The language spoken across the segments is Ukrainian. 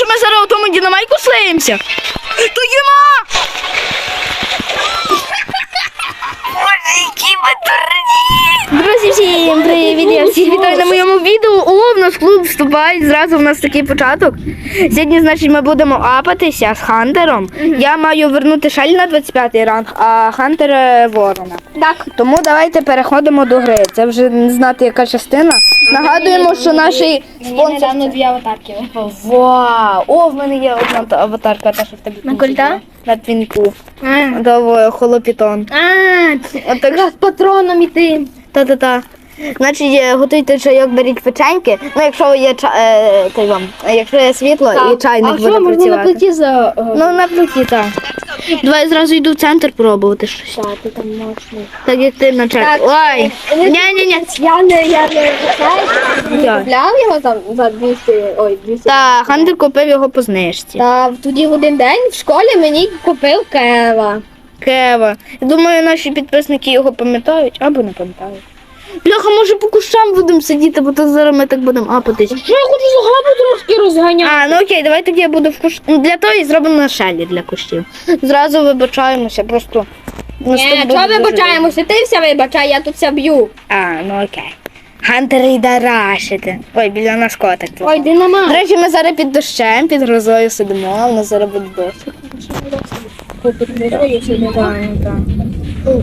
якщо ми зараз у тому дінамайку слиємося, то їма! Всім привіт! Я всіх вітаю на моєму відео. О, в нас клуб вступає. Зразу в нас такий початок. Сьогодні, значить, ми будемо апатися з Хантером. Я маю вернути шаль на 25-й ранг, а Хантер е, ворона. Так. Тому давайте переходимо до гри. Це вже не знати, яка частина. Нагадуємо, що наш Мені спонсор. недавно дві аватарки випав. Вау! О, в мене є одна та аватарка, та що в тебе На кольта? На твінку. До холопітон. а Отак з патроном іти. Та-та-та. Значить, е, готуйте чайок, беріть печеньки. Ну, якщо є ча... е, той вам, е, якщо є світло і чайник а буде що, можна на працювати. плиті за... Ну, на плиті, так. Давай зразу йду в центр пробувати щось. Так, ти там можна. Так як ти на чай. Так, Ой! е, Ні-ні-ні. Я не, я не знаю, купляв його там за 200, ой, 200. Та, Хантер купив його по знижці. Та тоді в один день в школі мені купив Кева. Кева. Я думаю, наші підписники його пам'ятають або не пам'ятають. Бляха, може по кущам будемо сидіти, бо то зараз ми так будемо апатись. Що я хочу загабу трошки розганяти? А, ну окей, давай тоді я буду в кущ. Ну, Для того і зробимо на шелі для кущів. Зразу вибачаємося, просто. Ні, наступ чого вибачаємося? Ти все вибачай, я тут все б'ю. А, ну окей. Гантер йде рашити. Ой, біля нас котик. Ой, До речі, ми зараз під дощем, під грозою сидимо, а в нас зараз буде дощ. Ой,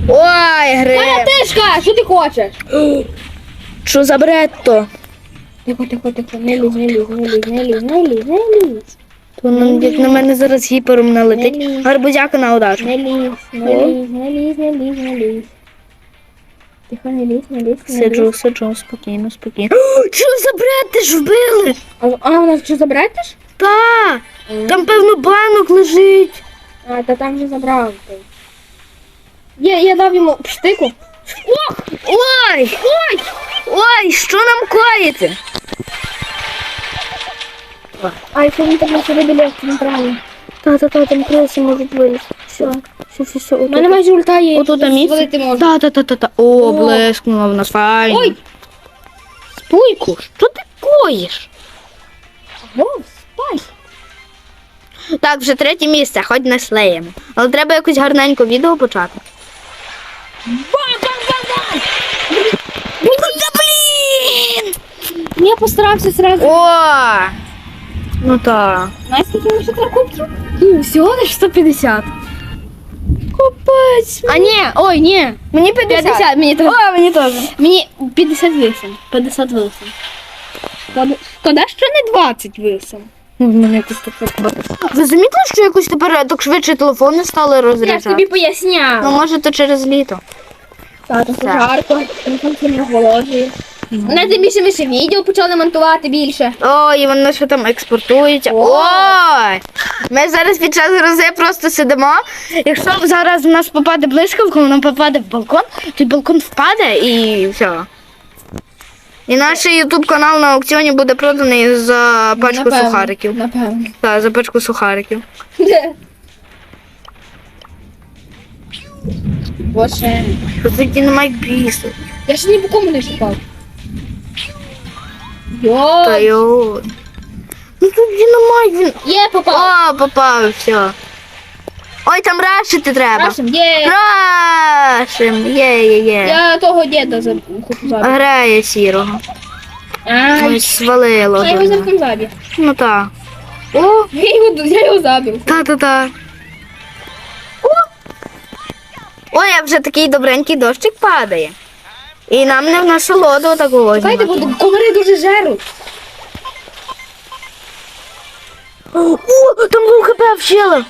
Моя гриб. тишка, що ти хочеш? Що за бретто? Тихо, тихо, тихо, не лізь, не лізь, не лізь, не лізь, не лізь, не лізь. То як на мене зараз гіпером налетить. Гарбузяка на удачу. Не лізь, не лізь, не лізь, не лізь, не лізь. Тихо, не лізь, не лізь, не Сиджу, лізь. сиджу, спокійно, спокійно. О, Що за бред? Ти ж вбили? А, а у нас що забратиш? Та, там певно банок лежить. А, та там вже забрав. Я, я дав йому штику. Ой! Ой! Ой, що нам коїться? А якщо він так на собі біля центральний? Та-та-та, там криси можуть вилізти. Все, все, все, все. У мене майже ульта є. Отут там місце? Звалити можна. Та-та-та-та. О, блескнула в нас файно. Ой! Спуйку, що ти коїш? Спай. Так, вже третє місце, хоч не слеємо. Але треба якось гарненько відео почати. Блін! Я постарався сразу. О! Ну так. Знаєш, скільки мені ще треба кубків? Ну, всього лиш 150. Капець. А ні, ой, ні. Мені 50. 50, мені теж. О, мені теж. Мені 58. 58. Шкода, шкода, що не 20 висом. Ну, в мене якось таке. Ви замітили, що якось тепер так швидше телефони стали Я ж розряджати? тобі поясняв. Ну, може, то через літо. Так, це жарко, телефон сильно голодний. Мене тим більше ми ще відео почали монтувати більше. Ой, і воно ще там експортується. О! Ой! Ми зараз під час грози просто сидимо. Якщо зараз в нас попаде блискавка, воно попаде в балкон, то балкон впаде і все. І наш ютуб канал на аукціоні буде проданий за пачку Напевно, сухариків. Напевно. Так, за пачку сухариків. Боже. Що це дінамайк бісить? Я ще ні по кому не шукав. Та Йой. йо. Ну тут дінамайк він. Є, попав. О, попав, все. Ой, там рашити треба. Рашим, є. Рашим, є, є, є. Я того діда за хочу забити. Грає сірого. А, Ось свалило. я його дуже. замком забив. Ну так. О, Я його, я його забив. та-та-та. О! Ой, а вже такий добренький дощик падає. І нам не в насолоду такого. Чекайте, бо комари дуже жеруть. О, там був хп вчила.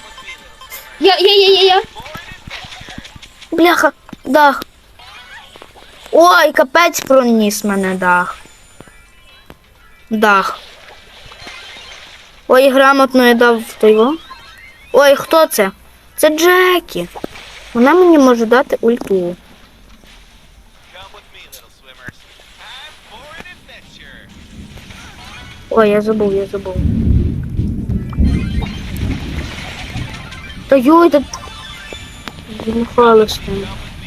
Я, я, я, я, я. Бляха, дах. Ой, капець проніс мене дах. Дах. Ой, грамотно я дав того. Ой, хто це? Це Джекі. Вона мені може дати ульту. Ой, я забув, я забув. Та йой, та... Змухалося.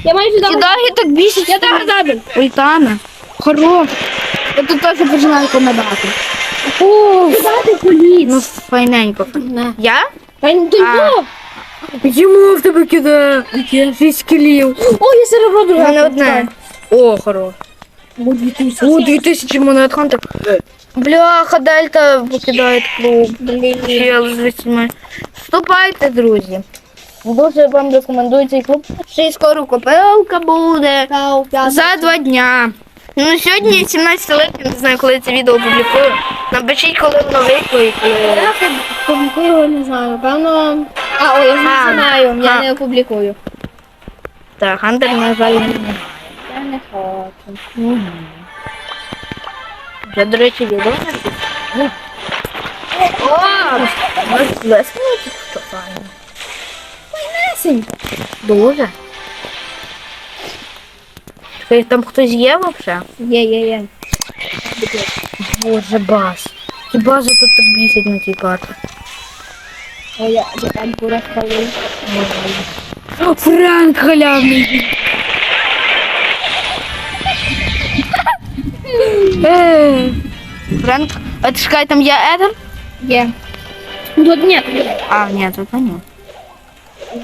Я майже дав. Кидай так бісить. Я так забив. Ультана. Хорош. Я тут теж починаю комедати. О, Куди ти поліз? ну файненько. Я? Та й ти А. Йому в тебе кидає. Шість кілів. О, я серебро У мене одне. О, хорош. О, 2000. О, 2000 монет хантер. Бляха, Дельта покидає клуб. Чел з вісьми. Вступайте, друзі. Дуже вам рекомендую цей клуб. Ще й скоро копилка буде. За два дня. Ну, сьогодні 17 липня, не знаю, коли це відео опублікую. Напишіть, коли воно вийшло і коли. Я публікую, не знаю, певно. А, о, я А, знаю, я не опублікую. Так, Хантер, на жаль, не. Я не хочу. Вже, до речі, відео не буде. О, може, весело тут що файно. Лесенько. Дуже. Ти там хтось є взагалі? Є, є, є. Боже, бас. Ті бази тут так бісять на цій карті. О, я, я там кура спалив. О, Франк халявний. Е. Франк, а чекай, там є Едер? Є. Тут ні. А, ні, тут ні.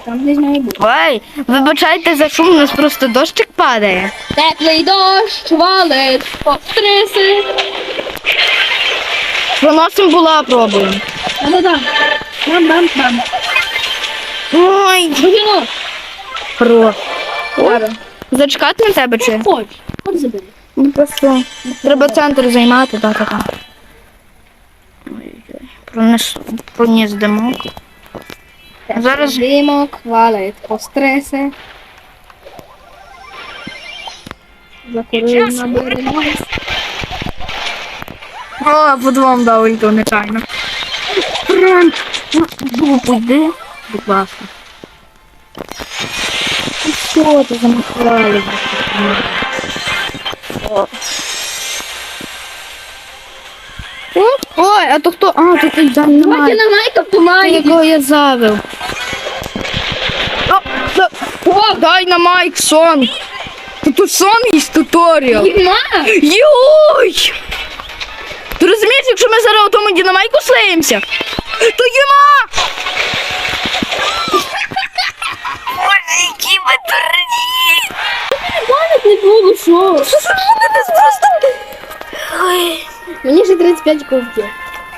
Там десь має бути. Ой, вибачайте за шум, у нас просто дощик падає. Теплий дощ, валить, постриси. Проносимо була, пробуємо. Да-да-да. Бам-бам-бам. Ой, хорош. Зараз. Зачекати на тебе чи? Хоч. Хоч забери. Ну просто. Треба центр займати, так, так. так. Пронес, проніс димок. Зараз- Димок, валить, постриси. Закурив на берегу. О, по двом дав ульту нечайно. Франк, ну, йди, будь ласка. Ну, Що ти замахували? Ой, а то хто? А, то ти Давайте Дайнамайт. на майка помає. Якого я завив. О, да- О, Дайнамайт сон. Та тут сон є туторіал. Ма! Йой! Ти розумієш, якщо ми зараз у тому динамайку слеємося, то їма! Боже, які ви дурні! Мене не було що? Що ж вони нас просто... Ой, Мені ще 35 ковків.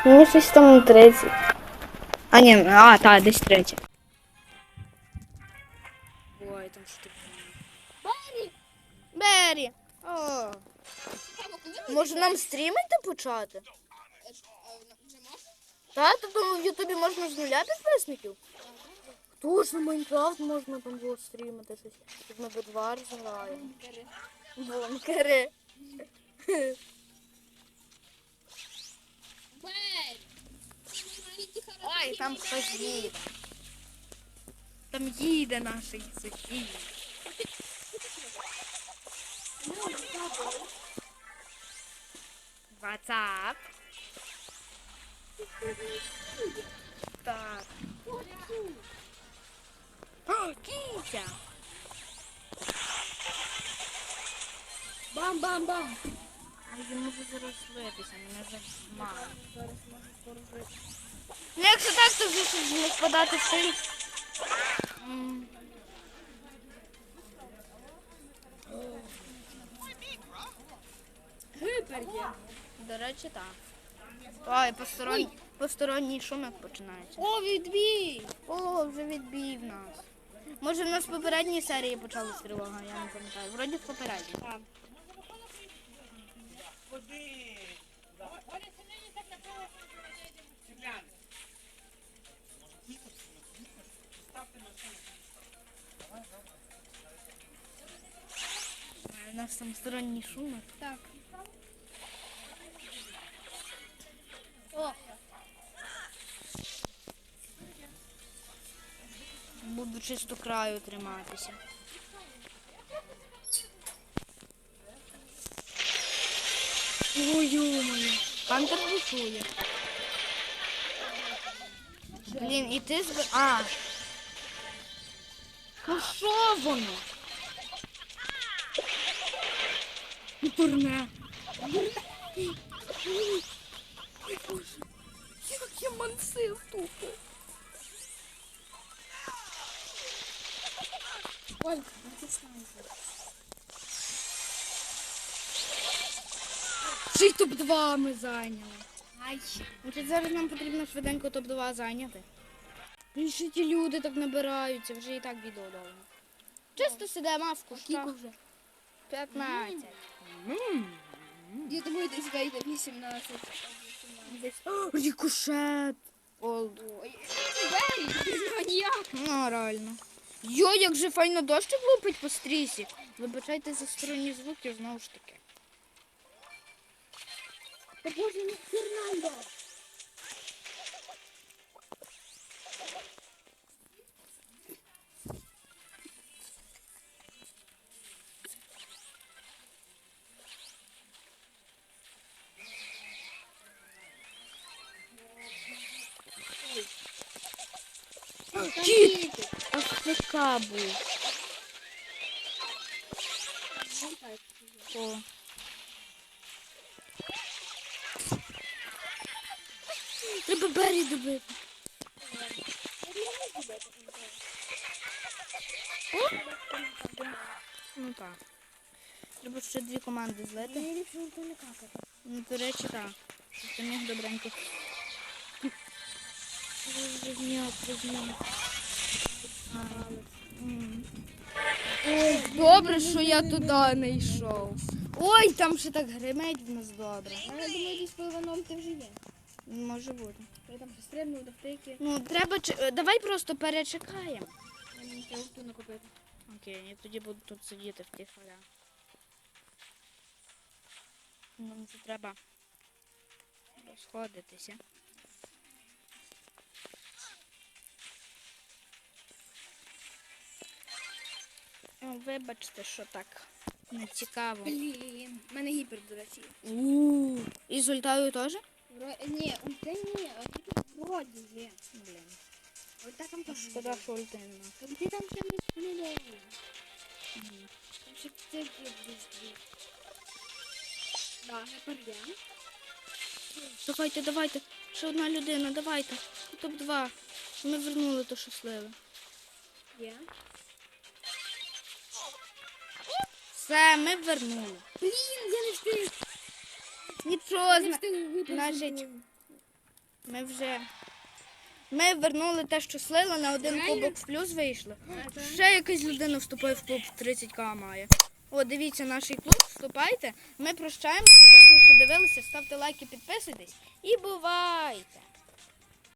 мені щось там 30. А, ні, а, так, десь 30. Ой, там що таке? Бері! О. Може нам стрімити почати? Так, тобто в Ютубі можна з нуля підписників? Хто ж на Майнкрафт можна там було стрімити щось? Як ми Бедвар граємо. Бункери. Ой, там хтось їде. Там їде наш сусід. Ватсап. Так. О, Кітя! Бам-бам-бам. А я можу зараз витися, мене вже мало. Ну, якщо так, то вже не впадати в силь. М. Гипер є. До речі, так. Ой, посторонній, посторонній шумок починається. О, відбій! О, вже відбив нас. Може, в нас в попередній серії почалась тривога, я не пам'ятаю. Вроді в попередній. Так. Нас там сторонній шумок. Так. О, Буду чисто краю триматися. Ой, ё-моё. Хантер бушує. Блін, і ти зби... А. А що воно? Дурне. мансив тупо. Ой, снайпер. Ще й топ-2 ми зайняли. Ай. Значить, зараз нам потрібно швиденько топ-2 зайняти. І ще ті люди так набираються, вже і так відео довго. Чисто сидимо в кущах. вже? 15. Я думаю, десь вийде 18. Десь. О, Рікошет. Олд. Ну, реально. Йо, як же файно дощик лупить по стрісі. Вибачайте за сторонні звуки, знову ж таки. Боже, не Фернандо. Був. О. Треба Беррі добити. Ну так. Треба ще дві команди злити. Ну, до речі, так. Щоб ти міг добренько. Візьмет, візьмет. Добре, що я туди не йшов. Ой, там ще так гримить в нас добре. А я думаю, десь по Іваном ти вже є. Може бути. Я там стрибнув до втики. Ну, треба е, давай просто перечекаємо. Мені треба ту накопити. Окей, я тоді буду тут сидіти в тих халях. Нам це треба розходитися. Вибачте, що так не цікаво. Блін, в мене гіпер, до речі. У І з ультою теж? Ні, ульти ні, а гіпер вроді є. Блін. Ульта там теж. Шкода, що ульти нема. Ульти там ще не стріляє. Там ще є дві. Да, я пер'єм. Давайте, давайте. Ще одна людина, давайте. Топ-2. Ми вернули то щасливе. Є. Все, ми вернули. Блін, я не встиг. Нічого, зна- значить, ми вже. Ми вернули те, що слили, на один кубок в плюс вийшли. Ще якась людина вступає в клуб 30к має. О, дивіться наш клуб, вступайте. Ми прощаємося. Дякую, що дивилися. Ставте лайки, підписуйтесь і бувайте!